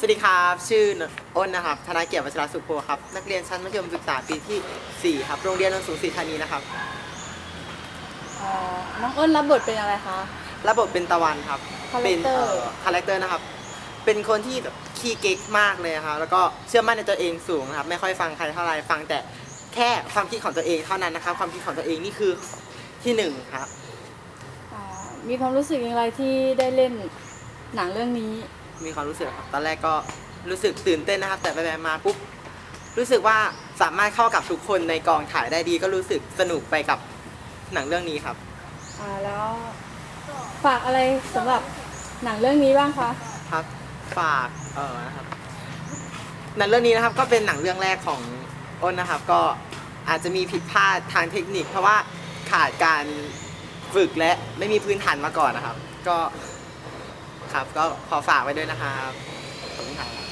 สวัสดีครับ ชื่ออ้นนะครับ ธนเกียรติวัชรสุขโพครับ นักเรียนชั้นมัธยมศึกษาปีที่ 4 ครับ โรงเรียนโนนสูงศรีธานีนะครับ อ๋อ น้องอ้นรับบทเป็นอะไรคะระบบเป็นตะวันครับเป็น Character คาแรคเตอร์นะครับ เป็นคนที่แบบขี้เก๊กมากเลยครับ แล้วก็เชื่อมั่นในตัวเองสูงนะครับ ไม่ค่อยฟังใครเท่าไหร่ ฟังแต่แค่ความคิดของตัวเองเท่านั้นนะครับ ความคิดของตัวเองนี่คือที่หนึ่งครับ อ๋อ มีความรู้สึกอย่างไรที่ได้เล่นหนังเรื่องนี้ มีความรู้สึกครับตอนแรกก็รู้สึกตื่นเต้นนะครับ แต่ไปๆมาปุ๊บรู้สึกว่าสามารถเข้ากับทุกคนในกองถ่ายได้ดี ก็รู้สึกสนุกไปกับหนังเรื่องนี้ครับ อ่าแล้วฝากอะไรสำหรับหนังเรื่องนี้บ้างคะครับฝากเออนะครับหนังเรื่องนี้นะครับก็เป็นหนังเรื่องแรกของอ้นนะครับ ก็อาจจะมีผิดพลาดทางเทคนิค เพราะว่าขาดการฝึกและไม่มีพื้นฐานมาก่อนนะครับ ก็ ครับ ก็ขอฝากไว้ด้วยนะครับขอบคุณครับ